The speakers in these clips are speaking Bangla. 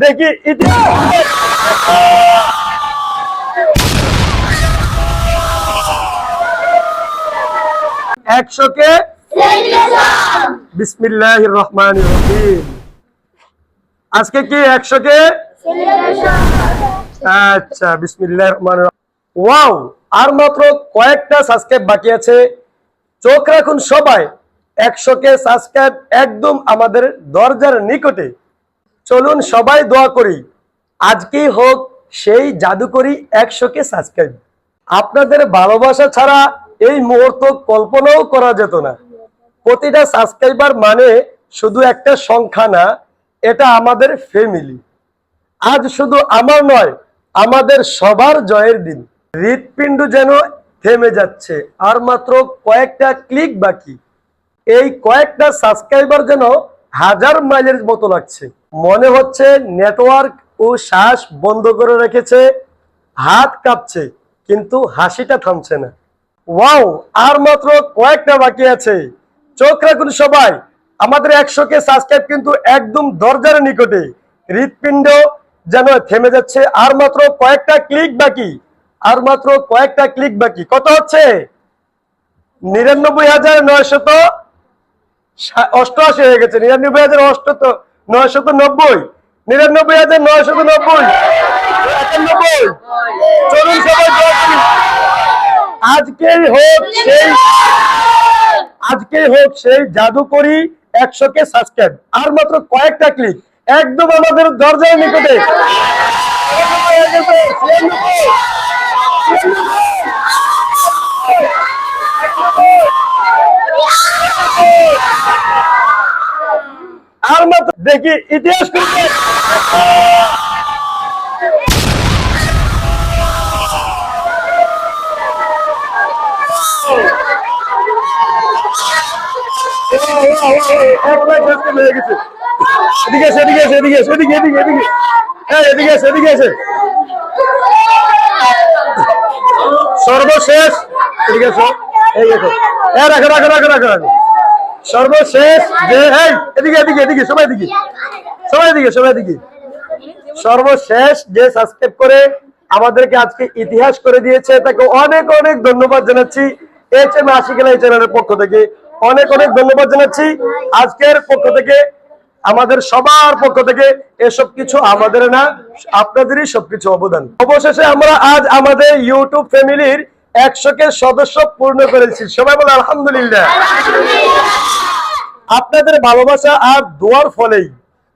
দেখি একশো কে বিসমিল্লাহ রহমান রহিম। আজকে কি একশো কে আচ্ছা বিসমিল্লাহ রহমান ওয়াও, আর মাত্র কয়েকটা সাবস্ক্রাইব বাকি আছে। চোখ রাখুন সবাই একশো কে সাবস্ক্রাইব একদম আমাদের দরজার নিকটে। চলুন সবাই দোয়া করি। আজকেই হোক সেই জাদুকরি একশো কে সাবস্ক্রাইব আপনাদের ভালোবাসা ছাড়া এই মুহূর্ত কল্পনাও করা যেত না। প্রতিটা সাবস্ক্রাইবার মানে শুধু একটা সংখ্যা না, এটা আমাদের ফ্যামিলি আজ শুধু আমার নয়, আমাদের সবার জয়ের দিন। হৃৎপিণ্ড যেন থেমে যাচ্ছে, আর মাত্র কয়েকটা ক্লিক বাকি। এই কয়েকটা সাবস্ক্রাইবার যেন হাজার মাইলের মতো লাগছে। মনে হচ্ছে নেটওয়ার্ক ও শ্বাস বন্ধ করে রেখেছে, হাত কাঁপছে, কিন্তু হাসিটা থামছে না। ওয়াও, আর মাত্র কয়েকটা বাকি আছে। চোখ রাখুন সবাই, আমাদের একশো কে সাবস্ক্রাইব কিন্তু একদম দরজার নিকটে। হৃৎপিণ্ড যেন থেমে যাচ্ছে, আর মাত্র কয়েকটা ক্লিক বাকি। আর মাত্র কয়েকটা ক্লিক বাকি। কত হচ্ছে? নিরানব্বই হাজার নয়শত অষ্টআশি হয়ে গেছে। নিরানব্বই হাজার অষ্টত নয়শত নব্বই। নিরানব্বই হাজার নয়শত নব্বই। একানব্বই চলুন সবাই আজকেই হোক সেই আজকেই হোক সেই জাদুকরি একশো কে সাবস্ক্রাইব আর মাত্র কয়েকটা ক্লিক একদম আমাদের দরজার নিকটে। আর মাত্র দেখি ইতিহাস করতে এদিকে এসে, এদিকে এসে, এদিকে এসে, এদিকে, এদিকে, এদিকে। এই, এদিকে এসে, এদিকে এসে। সর্বশেষ এদিকে এসো। এই দেখো এই রাখো রাখো রাখো রাখো রাখো সর্বশেষ যে, এই, এদিকে এদিকে এদিকে, সবাই এদিকে। সবাই এদিকে সবাই এদিকে। সর্বশেষ যে সাবস্ক্রাইব করে আমাদেরকে আজকে ইতিহাস করে দিয়েছে, তাকে অনেক অনেক ধন্যবাদ জানাচ্ছি এইচ এম আশিকেলা এই চ্যানেলের পক্ষ থেকে। অনেক অনেক ধন্যবাদ জানাচ্ছি আজকের পক্ষ থেকে। আমাদের সবার পক্ষ থেকে এসব কিছু আমাদের না, আপনাদেরই সবকিছু অবদান। অবশেষে আমরা আজ আমাদের ইউটিউব ফ্যামিলির একশো কে সদস্য পূর্ণ করেছি। সবাই বলে আলহামদুলিল্লাহ। আপনাদের ভালোবাসা আর দোয়ার ফলেই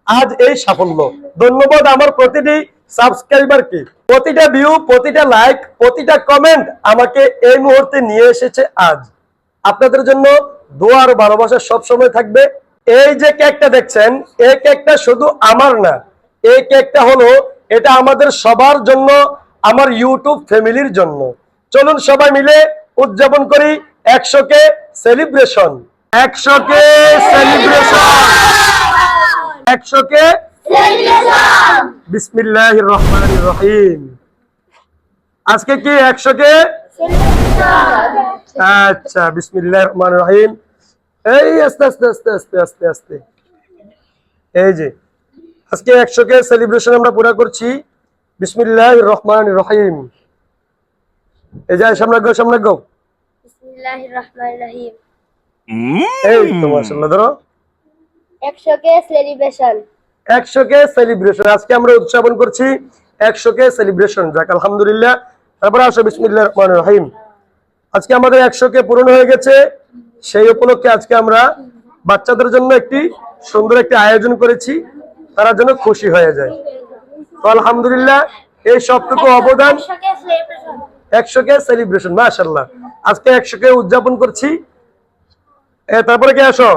আজ এই সাফল্য। ধন্যবাদ আমার প্রতিটি সাবস্ক্রাইবারকে। প্রতিটা ভিউ প্রতিটা লাইক প্রতিটা কমেন্ট আমাকে এই মুহূর্তে নিয়ে এসেছে আজ। আপনাদের জন্য দোয়ার ভালোবাসা সব সময় থাকবে। এই যে কেকটা দেখছেন এই কেকটা শুধু আমার না এই কেকটা হলো এটা আমাদের সবার জন্য আমার ইউটিউব ফ্যামিলির জন্য। চলুন সবাই মিলে উদযাপন করি একশো কে সেলিব্রেশন একশো কে সেলিব্রেশন একশো কে বিসমিল্লাহ রহমান রহিম। আজকে কি একশো কে আচ্ছা বিসমিল্লাহ রহমান রহিম। এই আস্তে আস্তে আস্তে আস্তে আস্তে আস্তে। এই যে, আজকে একশো কে সেলিব্রেশন আমরা পুরা করছি। বিসমিল্লাহ রহমান রহিম। এই যে সামনে গো সামনে গো বিসমিল্লাহির রহমানির রহিম। এই তো মাশাআল্লাহ ধরো। একশো কে সেলিব্রেশন। একশো কে সেলিব্রেশন। আজকে আমরা উদযাপন করছি একশো কে সেলিব্রেশন। যাক আলহামদুলিল্লাহ। তারপরে আসো রহিম। আজকে আমাদের একশো কে পূরণ হয়ে গেছে। সেই উপলক্ষে আজকে আমরা বাচ্চাদের জন্য একটি সুন্দর একটি আয়োজন করেছি। তারা যেন খুশি হয়ে যায়। তো আলহামদুলিল্লাহ এই সবটুকু অবদান একশো কে সেলিব্রেশন মাশাল্লাহ আজকে একশো কে উদযাপন করছি। তারপরে কে আসো?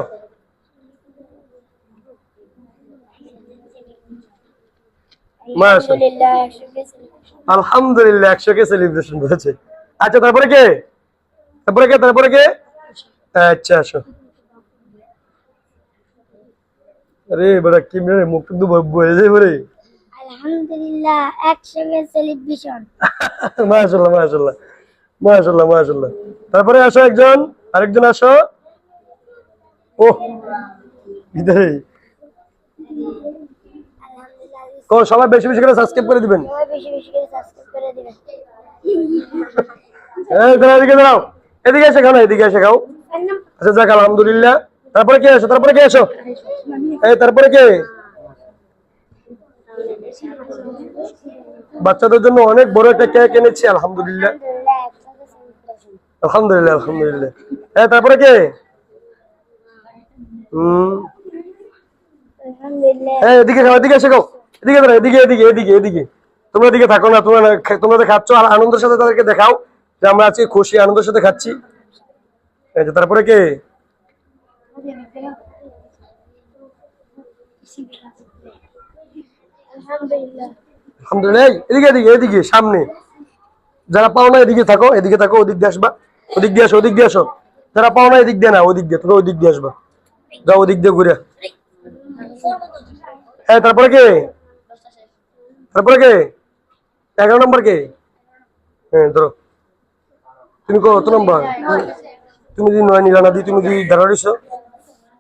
আলহামদুলিল্লাহ একশো কে সেলিব্রেশন করেছে। আচ্ছা তারপরে কে? তারপরে কে তারপরে কে? আচ্ছা আসো। আরে বড় কি মুখ কিন্তু বয়ে যায় বলে আলহামদুলিল্লাহ কে সেলিব্রেশন মাশাল্লাহ মাশাল্লাহ মাশাল্লাহ মাশাল্লাহ তারপরে আসো একজন আরেকজন আসো। ও ভিতরে। কোন সবাই বেশি বেশি করে সাবস্ক্রাইব করে দিবেন। সবাই বেশি বেশি করে সাবস্ক্রাইব করে দিবেন। এই দাঁড়াও এদিকে দাঁড়াও এদিকে এসে খাও এদিকে এসে খাও। আচ্ছা যাক আলহামদুলিল্লাহ। তারপরে কে আসো তারপরে কে আসো? এই তারপরে কে? বাচ্চাদের জন্য অনেক বড় একটা কেক এনেছি, আলহামদুলিল্লাহ। আলহামদুলিল্লাহ আলহামদুলিল্লাহ। হ্যাঁ তারপরে কে? হ্যাঁ এদিকে এদিকে এদিকে এদিকে এদিকে এদিকে থাকো না, তোমরা তোমরা আনন্দের সাথে দেখাও যে আমরা খুশি, আনন্দের সাথে খাচ্ছি। তারপরে কে? আলহামদুলিল্লাহ। এদিকে এদিকে এদিকে, সামনে। যারা পাও না এদিকে থাকো এদিকে থাকো, ওদিক দিয়ে আসবা। ওদিক দিয়ে আসো, ওদিক দিয়ে আসো। যারা পাও না এদিক দিয়ে না, ওদিক দিয়ে, তোমরা ওদিক দিয়ে আসবা। যাও ওদিক দিয়ে ঘুরে। হ্যাঁ তারপরে কে? তারপরে কে? এগারো নম্বর কে? হ্যাঁ ধরো। তুমি কত নম্বর? তুমি যদি নয় নিলা না দি, তুমি যদি দাঁড়া রইছো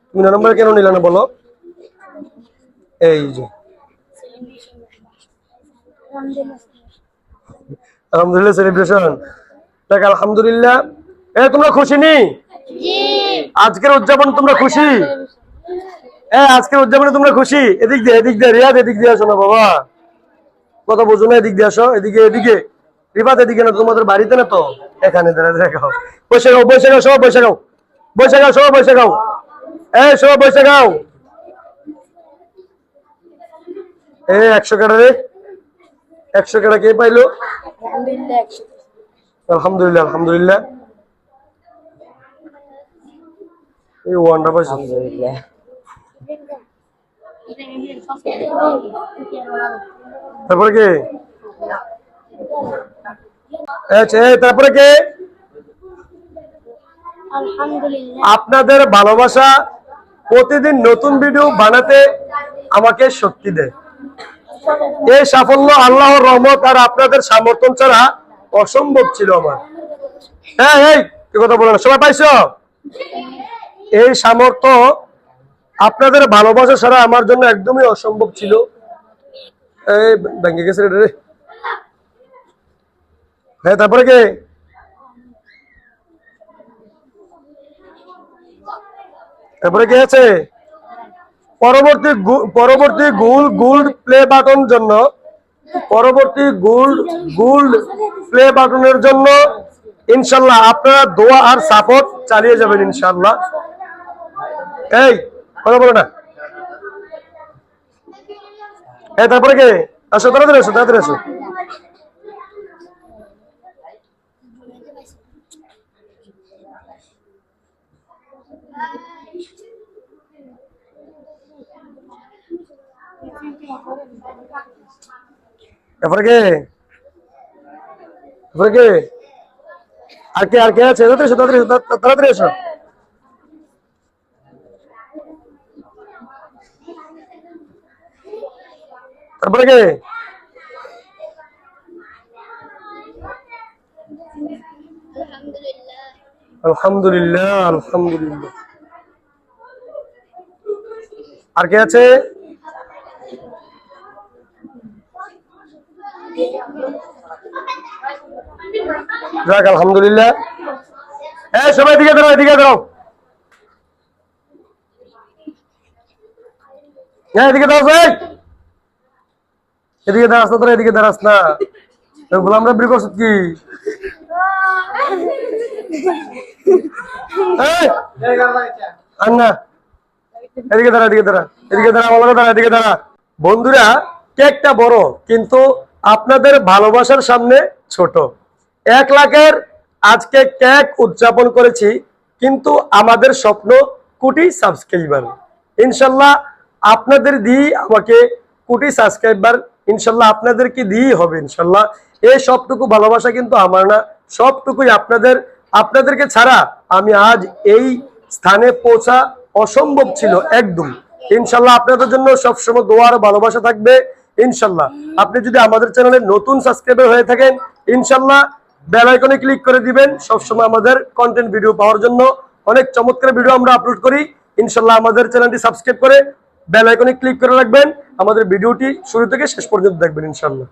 তুমি নম্বরে কেন নিলা না বলো? এই যে। আলহামদুলিল্লাহ সেলিব্রেশন দেখ, আলহামদুলিল্লাহ। এ, তোমরা খুশি নি? আজকের উদযাপন তোমরা খুশি? আজকের উদযাপনে তোমরা খুশি? এদিক দিয়ে এদিক দিয়ে, রিয়াদ, এদিক দিয়ে আসো না, বাবা। কথা বুঝো না, এদিক দিয়ে আসো, এদিকে এদিকে। রিবাদ এদিকে না, তোমাদের বাড়িতে না তো? এখানে দেখাও। বসে গাও বসে গাও সব বসে গাও বসে গাও সব বসে গাও এ সব বসে গাও এ একশো কাটা রে। একশো কাটা কে পাইলো? আলহামদুলিল্লাহ একসাথে আলহামদুলিল্লাহ আলহামদুলিল্লাহ। এই ওয়ানটা পাইছো। তারপরে কে? আচ্ছা এই তারপরে কে? আপনাদের ভালোবাসা প্রতিদিন নতুন ভিডিও বানাতে আমাকে শক্তি দেয়। এই সাফল্য, আল্লাহর রহমত আর আপনাদের সমর্থন ছাড়া অসম্ভব ছিল আমার। হ্যাঁ এই কি কথা বলো সবাই পাইছো? এই সামর্থ্য আপনাদের ভালোবাসা ছাড়া আমার জন্য একদমই অসম্ভব ছিল। এই, ব্যাংকে গেছে রে রে। হ্যাঁ তারপরে কে? তারপরে কে আছে? পরবর্তী পরবর্তী গুল গোল্ড প্লে বাটন জন্য, পরবর্তী গোল্ড গোল্ড প্লে বাটনের জন্য ইনশাল্লাহ আপনারা দোয়া আর সাপোর্ট চালিয়ে যাবেন ইনশাল্লাহ। এই, কথা বলো না। এই, তারপরে কে? আসো, তাড়াতাড়ি আসো তাড়াতাড়ি আসো। তারপরে কে তারপরে কে আর কে আর কে আছে? তাড়াতাড়ি এসো, তাড়াতাড়ি তাড়াতাড়ি এসো। তারপরে কে? আলহামদুলিল্লাহ আলহামদুলিল্লাহ। আর কে আছে? যাক, আলহামদুলিল্লাহ। সবাই এদিকে দাঁড়াও এদিকে দাঁড়াও। হ্যাঁ এদিকে এদিকে দাঁড়াস না তোরা, এদিকে দাঁড়াস না। দাঁড়া। বন্ধুরা, কেকটা বড়, কিন্তু আপনাদের ভালোবাসার সামনে ছোট। এক লাখের আজকে কেক উদযাপন করেছি, কিন্তু আমাদের স্বপ্ন কোটি সাবস্ক্রাইবার ইনশাল্লাহ আপনাদের দিয়ে আমাকে কোটি সাবস্ক্রাইবার ইনশাল্লাহ আপনাদেরকে দিয়েই হবে ইনশাল্লাহ। এই সবটুকু ভালোবাসা কিন্তু আমার না, সবটুকুই আপনাদের। আপনাদেরকে ছাড়া আমি আজ এই স্থানে পৌঁছা অসম্ভব ছিল, একদম। ইনশাল্লাহ আপনাদের জন্য সবসময় দোয়ার ভালোবাসা থাকবে। ইনশাল্লাহ। আপনি যদি আমাদের চ্যানেলে নতুন সাবস্ক্রাইবার হয়ে থাকেন, ইনশাল্লাহ বেল আইকনে ক্লিক করে দিবেন। সবসময় আমাদের কন্টেন্ট ভিডিও পাওয়ার জন্য অনেক চমৎকার ভিডিও আমরা আপলোড করি। ইনশাল্লাহ আমাদের চ্যানেলটি সাবস্ক্রাইব করে বেলাইকনে ক্লিক করে রাখবেন। আমাদের ভিডিওটি শুরু থেকে শেষ পর্যন্ত দেখবেন ইনশাল্লাহ।